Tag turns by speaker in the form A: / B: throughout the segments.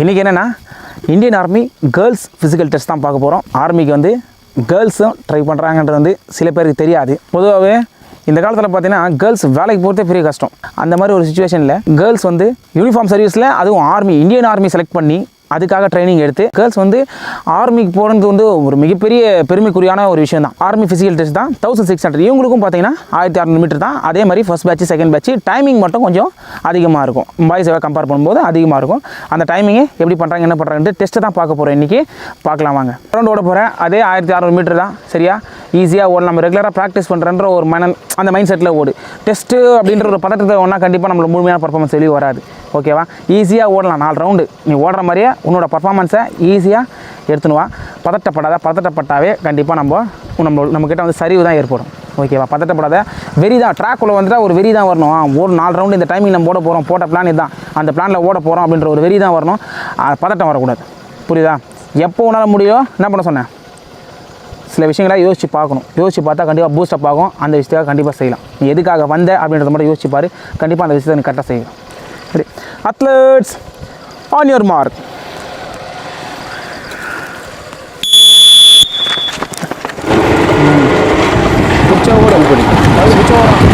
A: இன்றைக்கி என்னென்னா Indian army girls physical test தான் பார்க்க போகிறோம் ஆர்மிக்கு வந்து கேர்ள்ஸும் ட்ரை பண்ணுறாங்கன்றது வந்து சில பேருக்கு தெரியாது. பொதுவாகவே இந்த காலத்தில் பார்த்தீங்கன்னா கேர்ள்ஸ் வேலைக்கு போகிறதே பெரிய கஷ்டம். அந்த மாதிரி ஒரு சுச்சுவேஷனில் கேர்ள்ஸ் வந்து யூனிஃபார்ம் சர்வீஸில் அதுவும் ஆர்மி இந்தியன் ஆர்மி செலக்ட் பண்ணி அதுக்காக ட்ரைனிங் எடுத்து கேர்ள்ஸ் வந்து ஆர்மிக்கு போகிறது வந்து ஒரு மிகப்பெரிய பெருமைக்குரியான ஒரு விஷயம் தான் ஆர்மி ஃபிசிக்கல் டெஸ்ட் தான் தௌசண்ட் சிக்ஸ் ஹண்ட்ரட் இவங்களுக்கும் பார்த்தீங்கன்னா ஆயிரத்தி அறநூறு மீட்டர் தான். அதே மாதிரி first batch second batch timing மட்டும் கொஞ்சம் அதிகமாக இருக்கும். பாய்ஸாக கம்பேர் பண்ணும்போது அதிகமாக இருக்கும். அந்த டைமிங்கை எப்படி பண்ணுறாங்க என்ன பண்ணுறாங்கன்ட்டு டெஸ்ட்டை தான் பார்க்க போகிறோம் இன்றைக்கி பார்க்கலாம் வாங்க. ரவுண்ட் ஓட போகிறேன் அதே ஆயிரத்தி அறநூறு மீட்டர் தான். சரியா? ஈஸியாக ஓட. நம்ம ரெகுலராக ப்ராக்டிஸ் பண்ணுறன்ற ஒரு மன அந்த மைண்ட் செட்டில் ஓடு. டெஸ்ட்டு அப்படின்ற ஒரு பதட்டத்தை ஒன்றா கண்டிப்பாக நம்மள முழுமையான பர்ஃபார்மன்ஸ் வெளியே வராது. ஓகேவா ஈஸியாக ஓடலாம். நாலு ரவுண்டு நீ ஓடுற மாதிரியே உன்னோட பர்ஃபாமன்ஸை ஈஸியாக எடுத்துனுவா பதட்டப்படாத பதட்டப்பட்டாவே கண்டிப்பாக நம்ம நம்ம நம்மக்கிட்ட வந்து சரிவு தான் ஏற்படும். ஓகேவா பதட்டப்படாத. வெறி தான் ட்ராக்குள்ளே வந்துட்டா ஒரு வெறி தான் வரணும் ஒரு நாலு ரவுண்டு இந்த டைமிங் நம்ம ஓட போகிறோம் போட்ட பிளான் இதுதான் அந்த பிளானில் ஓட போகிறோம் அப்படின்ற ஒரு வெறி தான் வரணும் பதட்டம் வரக்கூடாது. புரியுதா? எப்போ உன்னால் முடியும் என்ன பண்ண சொன்னேன்? சில விஷயங்களை யோசிச்சு பார்க்கணும். யோசிச்சு பார்த்தா கண்டிப்பாக பூஸ்டப் ஆகும். அந்த விஷயத்துக்காக கண்டிப்பாக செய்யலாம். நீ எதுக்காக வந்த அப்படின்றத மட்டும் யோசிச்சு பாரு. கண்டிப்பாக அந்த விஷயத்தை நீ கரெக்டாக செய்யலாம். சரி. அத்லட்ஸ் ஆன் யுவர் மார்க் 来里。哎，不错了。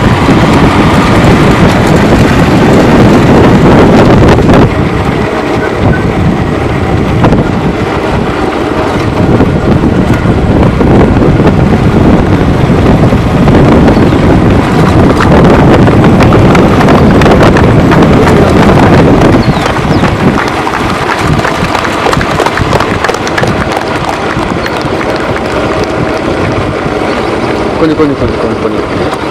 A: பிடிச்சவோட பிடிச்சவோட
B: கொஞ்சம் கொஞ்சம் கொஞ்சம் கொஞ்சம் கொஞ்சம்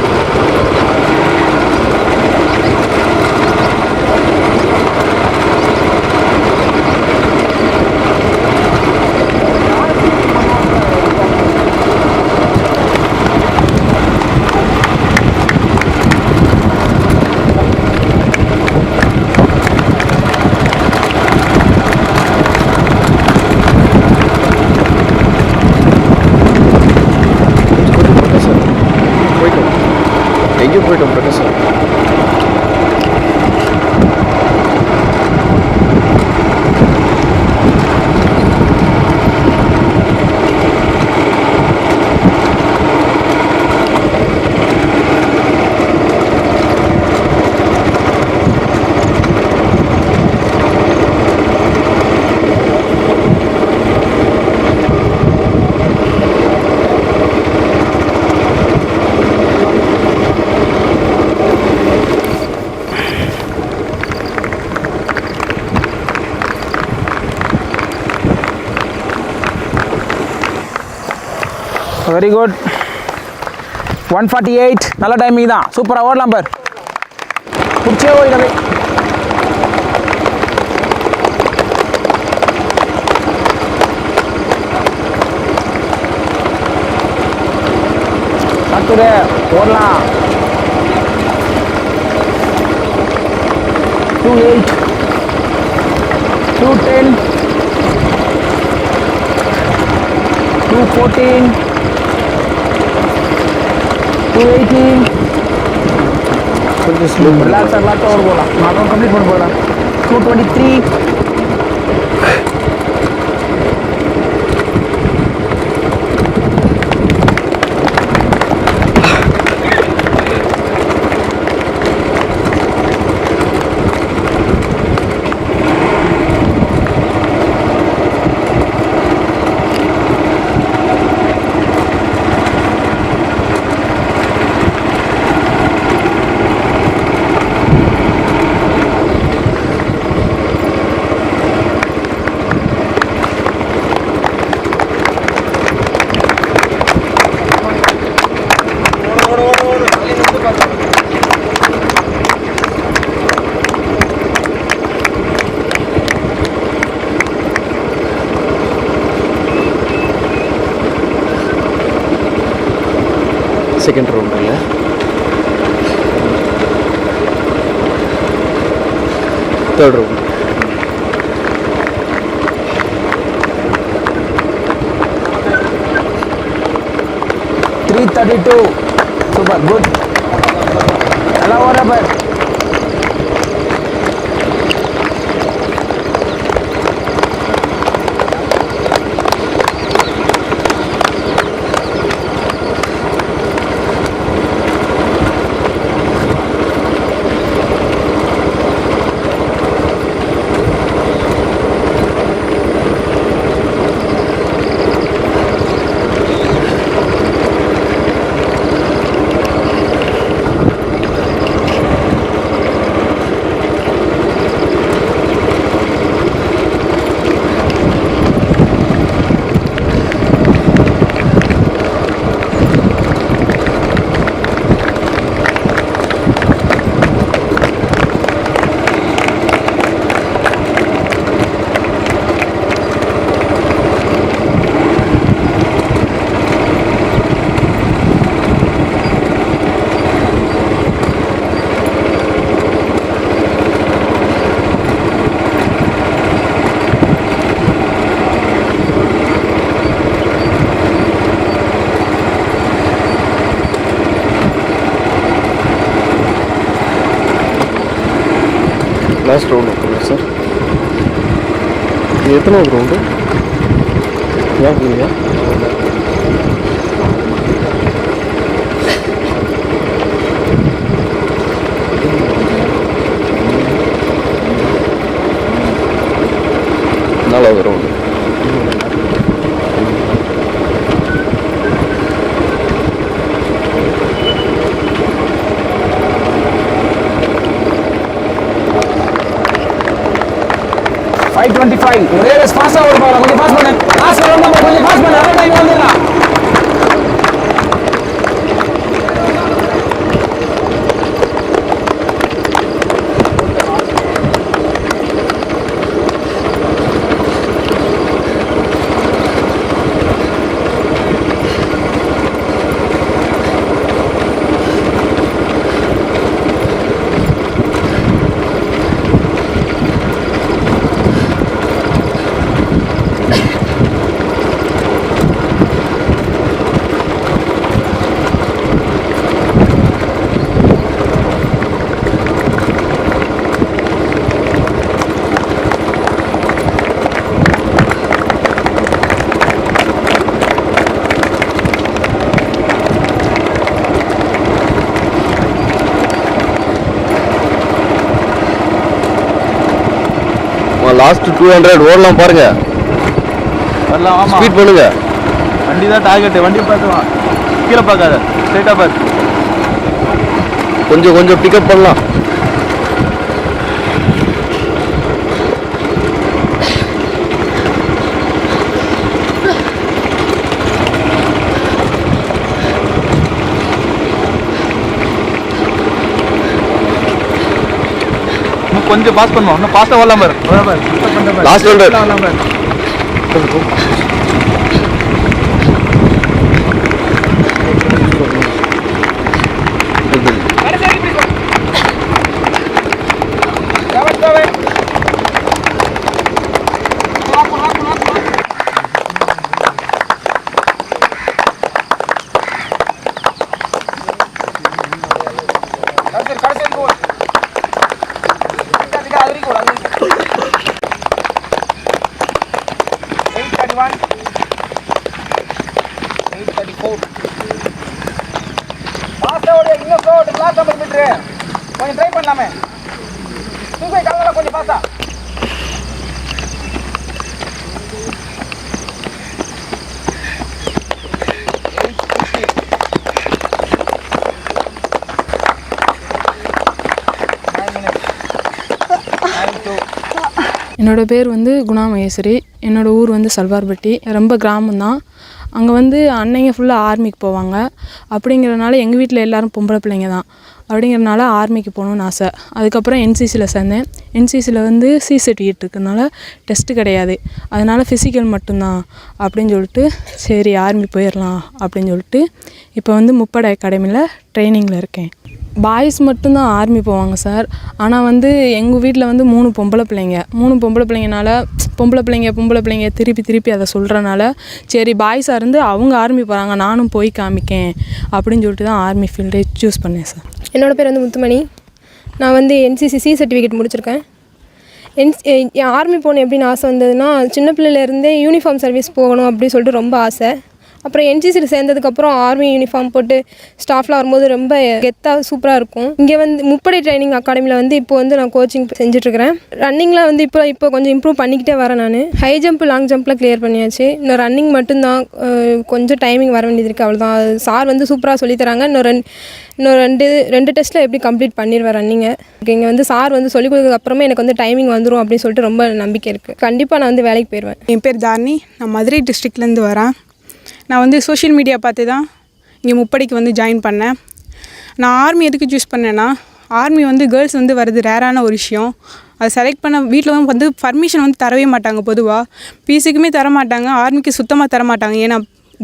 A: very good one forty eight நல்ல டைமிங் தான். சூப்பராக ஓடலாம் பார். பிடிச்சே ஓடிடவே பத்துரு ஓடலாம். Two eight two ten two fourteen two eighteen
B: கொஞ்சம் ஸ்லோ
A: ரிலாக்ஸாக ரிலாக்ஸாக ஓட போகலாம் நான் கம்ப்ளீட் பண்ண போகலாம் two twenty three
B: second ரவுண்டுங்க third round
A: three thirty two super good நல்லா ஓடுற பார்
B: லாஸ்ட் ரவுண்ட் ஓகே சார் இது எத்தனாவது ரவுண்டு ஏன் இல்லையா நாலாவது ரவுண்டு
A: ஃபைவ் டுவெண்ட்டி ஃபைவ் ஒரே ரேஸ் ஃபாஸ்ட்டாக ஓடி போகலாம் கொஞ்சம் ஃபாஸ்ட் பண்ணு. ஃபாஸ்ட் பண்ண கொஞ்சம் ஃபாஸ்ட் பண்ணு. நல்ல டைம் வந்துடலாம்
B: லாஸ்ட் டூ ஹண்ட்ரட் ஓடலாம் பாருங்க.
C: வரலாம் ஆமாம்
B: ஸ்பீட் பண்ணுங்க.
C: வண்டி தான் டார்கெட்டு வண்டி பார்த்துவான் கீழே பார்க்காத. ஸ்ட்ரைட்டாக பார்த்து.
B: கொஞ்சம் கொஞ்சம் பிக்கப் பண்ணலாம்.
C: கொஞ்சம் பாஸ் பண்ணுவோம். இன்னும் பாஸ்ட்டாக வரலாம் பாரு. வரலாம் பாரு Pick up பண்ணிட்ட பாரு.
B: Last hundred.
C: வரலாம் பாரு
A: கொஞ்சம் ட்ரை பண்ணலாமே. தூக்கி காலையில் கொஞ்சம் பாஸ்டா
D: என்னோடய பேர் வந்து குணா மகேஸ்வரி என்னோடய ஊர் வந்து சல்வார்பட்டி. ரொம்ப கிராமம்தான். அங்கே வந்து அன்னைங்க ஃபுல்லாக ஆர்மிக்கு போவாங்க. அப்படிங்கிறனால எங்கள் வீட்டில் எல்லாரும் பொம்பளை பிள்ளைங்க தான் அப்படிங்கிறனால ஆர்மிக்கு போகணுன்னு ஆசை. அதுக்கப்புறம் என்சிசியில் சேர்ந்தேன். என்சிசியில் வந்து சி சர்டிஃபிகேட் இருக்கனால டெஸ்ட்டு கிடையாது. அதனால் ஃபிசிக்கல் மட்டும்தான் அப்படின்னு சொல்லிட்டு சரி ஆர்மி போயிடலாம் அப்படின்னு சொல்லிட்டு இப்போ வந்து முப்படை அகாடமியில் ட்ரைனிங்கில் இருக்கேன். பாய்ஸ் மட்டும்தான் ஆர்மி போவாங்க சார் ஆனால் வந்து எங்கள் வீட்டில் வந்து மூணு பொம்பளை பிள்ளைங்க. மூணு பொம்பளை பிள்ளைங்கனால பொம்பளை பிள்ளைங்க பொம்பளை பிள்ளைங்க திருப்பி திருப்பி அதை சொல்கிறனால சரி பாய்ஸாக இருந்து அவங்க ஆர்மி போகிறாங்க நானும் போய் காமிக்கேன் அப்படின்னு சொல்லிட்டு தான் ஆர்மி ஃபீல்டே சூஸ் பண்ணேன் சார்
E: என்னோட பேர் வந்து முத்துமணி. நான் வந்து என்சிசி சி சர்டிஃபிகேட் முடிச்சிருக்கேன். என் என் ஆர்மி போகணும் எப்படின்னு ஆசை வந்ததுன்னா சின்ன பிள்ளையிலேருந்தே யூனிஃபார்ம் சர்வீஸ் போகணும் அப்படின்னு சொல்லிட்டு ரொம்ப ஆசை. அப்புறம் என்சிசியில் சேர்ந்ததுக்கப்புறம் ஆர்மி யூனிஃபார்ம் போட்டு ஸ்டாஃப்லாம் வரும்போது ரொம்ப கெத்தாக சூப்பராக இருக்கும். இங்கே வந்து முப்படை ட்ரைனிங் அகாடமியில் வந்து இப்போ வந்து நான் கோச்சிங் செஞ்சுட்ருக்கிறேன் ரன்னிங்லாம் வந்து இப்போ இப்போ கொஞ்சம் இம்ப்ரூவ் பண்ணிக்கிட்டே வரேன் நான். ஹை ஜம்ப் லாங் ஜம்ப்லாம் கிளியர் பண்ணியாச்சு. இன்னும் ரன்னிங் மட்டும்தான் கொஞ்சம் டைமிங் வர வேண்டியது இருக்குது அவ்வளோதான் அது சார் வந்து சூப்பராக சொல்லித்தராங்க இன்னும் ரெண்டு இன்னும் ரெண்டு ரெண்டு டெஸ்ட்டில் எப்படி கம்ப்ளீட் பண்ணிடுவேன் ரன்னிங்கை இங்கே வந்து சார் வந்து சொல்லிக் கொடுத்ததுக்கு அப்புறமே எனக்கு வந்து டைமிங் வந்துடும் அப்படின்னு சொல்லிட்டு ரொம்ப நம்பிக்கை இருக்குது கண்டிப்பாக நான் வந்து வேலைக்கு போயிடுவேன்
F: என் பேர் தாரணி நான் மதுரை டிஸ்ட்ரிக்ட்லேருந்து வரேன். நான் வந்து சோஷியல் மீடியா பார்த்து தான் இங்கே முப்படைக்கு வந்து ஜாயின் பண்ணேன். நான் ஆர்மி எதுக்கு சூஸ் பண்ணேன்னா ஆர்மி வந்து கேர்ள்ஸ் வந்து வர்றது ரேரான ஒரு விஷயம். அதை செலக்ட் பண்ண வீட்டில் வந்து பர்மிஷன் வந்து தரவே மாட்டாங்க பொதுவாக பிசிக்குமே தர மாட்டாங்க ஆர்மிக்கு சுத்தமாக தர மாட்டாங்க ஏன்னா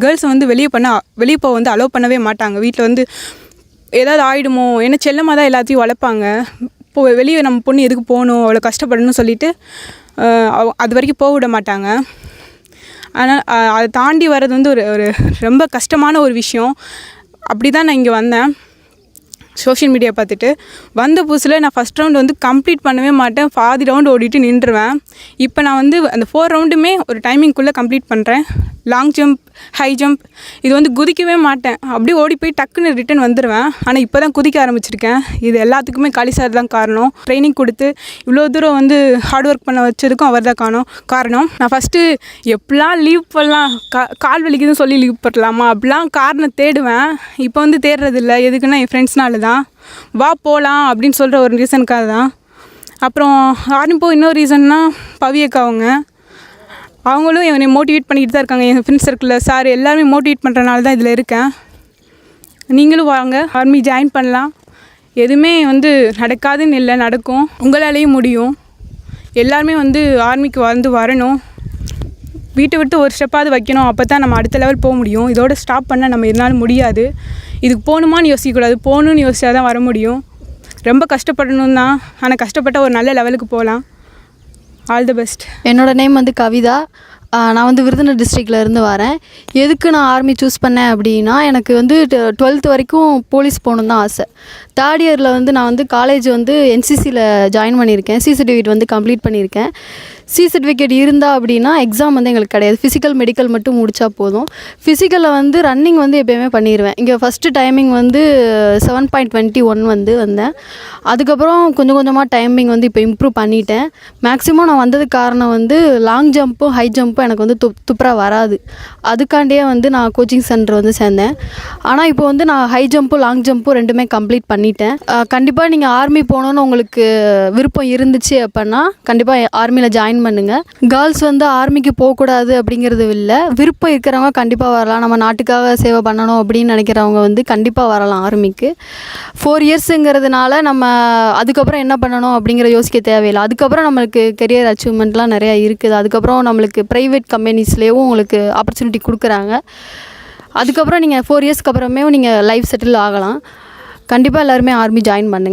F: கேர்ள்ஸை வந்து வெளியே பண்ண வெளியே போக வந்து அலோவ் பண்ணவே மாட்டாங்க. வீட்டில் வந்து ஏதாவது ஆகிடுமோ ஏன்னா செல்லமாக தான் எல்லாத்தையும் வளர்ப்பாங்க. இப்போ வெளியே நம்ம பொண்ணு எதுக்கு போகணும் அவ்வளோ கஷ்டப்படணும்னு சொல்லிட்டு அது வரைக்கும் போக விட மாட்டாங்க. ஆனால் அதை தாண்டி வர்றது வந்து ஒரு ஒரு ரொம்ப கஷ்டமான ஒரு விஷயம். அப்படி தான் நான் இங்கே வந்தேன். சோஷியல் மீடியா பார்த்துட்டு. வந்த புதுசில் நான் ஃபஸ்ட் ரவுண்ட் வந்து கம்ப்ளீட் பண்ணவே மாட்டேன். பாதி ரவுண்டு ஓடிட்டு நின்றுவேன் இப்போ நான் வந்து அந்த ஃபோர் ரவுண்டுமே ஒரு டைமிங்குள்ளே கம்ப்ளீட் பண்ணுறேன் லாங் ஜம்ப் ஹை ஜம்ப் இது வந்து குதிக்கவே மாட்டேன். அப்படியே ஓடி போய் டக்குன்னு ரிட்டன் வந்துடுவேன் ஆனால் இப்போ தான் குதிக்க ஆரம்பிச்சிருக்கேன். இது எல்லாத்துக்குமே காளி சார் தான் காரணம். ட்ரைனிங் கொடுத்து இவ்வளோ தூரம் வந்து ஹார்ட் ஒர்க் பண்ண வச்சதுக்கும் அவர் தான் காரணம் காரணம் நான் ஃபஸ்ட்டு எப்படிலாம் லீவ் பண்ணலாம்? கா கால் வலிக்குதுன்னு சொல்லி லீவ் பண்ணலாமா? அப்படிலாம் காரணம் தேடுவேன். இப்போ வந்து தேடுறதில்ல. எதுக்குன்னா என் ஃப்ரெண்ட்ஸ்னால தான். வா போகலாம் அப்படின்னு சொல்கிற ஒரு ரீசனுக்காக தான். அப்புறம் ஆர்மி போ இன்னொரு ரீசன்னா பவியக்கா அவங்க. அவங்களும் என்னை மோட்டிவேட் பண்ணிக்கிட்டு தான் இருக்காங்க. என் ஃப்ரெண்ட்ஸ் சர்க்கிளில் சார் எல்லாருமே மோட்டிவேட் பண்ணுறனால தான் இதில் இருக்கேன். நீங்களும் வாங்க. ஆர்மி ஜாயின் பண்ணலாம். எதுவுமே வந்து நடக்காதுன்னு இல்லை நடக்கும். உங்களாலேயும் முடியும். எல்லாருமே வந்து ஆர்மிக்கு வந்து வரணும். வீட்டை விட்டு ஒரு ஸ்டெப்பாவது வைக்கணும். அப்போ தான் நம்ம அடுத்த லெவல் போக முடியும். இதோட ஸ்டாப் பண்ண நம்ம இருந்தாலும் முடியாது. இதுக்கு போகணுமான்னு யோசிக்கக்கூடாது. போகணுன்னு யோசிச்சா தான் வர முடியும். ரொம்ப கஷ்டப்படணும் தான் ஆனால் கஷ்டப்பட்ட ஒரு நல்ல லெவலுக்கு போகலாம். ஆல் தி பெஸ்ட்
G: என்னோட நேம் வந்து கவிதா. நான் வந்து விருதுநகர் டிஸ்ட்ரிக்ட்ல இருந்து வரேன். எதுக்கு நான் ஆர்மி சூஸ் பண்ணேன் அப்படின்னா எனக்கு வந்து டுவெல்த் வரைக்கும் போலீஸ் போகணுன்னு தான் ஆசை. தேர்ட் இயரில் வந்து நான் வந்து காலேஜ் வந்து என்சிசியில் ஜாயின் பண்ணியிருக்கேன். சி சர்டிஃபிகேட் வந்து கம்ப்ளீட் பண்ணியிருக்கேன். சி சர்டிஃபிகேட் இருந்தால் அப்படின்னா எக்ஸாம் வந்து எங்களுக்கு கிடையாது. ஃபிசிக்கல் மெடிக்கல் மட்டும் முடித்தா போதும். ஃபிசிக்கலில் வந்து ரன்னிங் வந்து எப்பயுமே பண்ணிடுவேன் இங்கே ஃபஸ்ட்டு டைமிங் வந்து செவன் பாயிண்ட் டுவெண்ட்டி ஒன் வந்து வந்தேன். அதுக்கப்புறம் கொஞ்சம் கொஞ்சமாக டைமிங் வந்து இப்போ இம்ப்ரூவ் பண்ணிட்டேன். மேக்ஸிமம் நான் வந்ததுக்கு காரணம் வந்து லாங் ஜம்ப்பும் ஹை ஜம்ப்பும் எனக்கு வந்து துப் துப்புராக வராது. அதுக்காண்டியே வந்து நான் கோச்சிங் சென்டர் வந்து சேர்ந்தேன். ஆனால் இப்போ வந்து நான் ஹை ஜம்ப்பும் லாங் ஜம்ப்பும் ரெண்டுமே கம்ப்ளீட் பண்ணிட்டேன். கண்டிப்பாக நீங்கள் ஆர்மி போகணுன்னு உங்களுக்கு விருப்பம் இருந்துச்சு அப்படின்னா கண்டிப்பாக ஆர்மியில் ஜாயின் பண்ணுங்கள் கேர்ள்ஸ் வந்து ஆர்மிக்கு போகக்கூடாது அப்படிங்கிறது இல்லை. விருப்பம் இருக்கிறவங்க கண்டிப்பாக வரலாம். நம்ம நாட்டுக்காக சேவை பண்ணணும் அப்படின்னு நினைக்கிறவங்க வந்து கண்டிப்பாக வரலாம் ஆர்மிக்கு ஃபோர் இயர்ஸுங்கிறதுனால நம்ம அதுக்கப்புறம் என்ன பண்ணணும் அப்படிங்கிற யோசிக்க தேவையில்லை. அதுக்கப்புறம் நம்மளுக்கு கெரியர் அச்சீவ்மெண்ட்லாம் நிறையா இருக்குது. அதுக்கப்புறம் நம்மளுக்கு ப்ரைவேட் கம்பெனிஸ்லேயும் உங்களுக்கு ஆப்பர்ச்சுனிட்டி கொடுக்குறாங்க. அதுக்கப்புறம் நீங்கள் ஃபோர் இயர்ஸ்க்கு அப்புறமே நீங்கள் லைஃப் செட்டில் ஆகலாம். கண்டிப்பாக எல்லாருமே ஆர்மி ஜாயின் பண்ணுங்கள்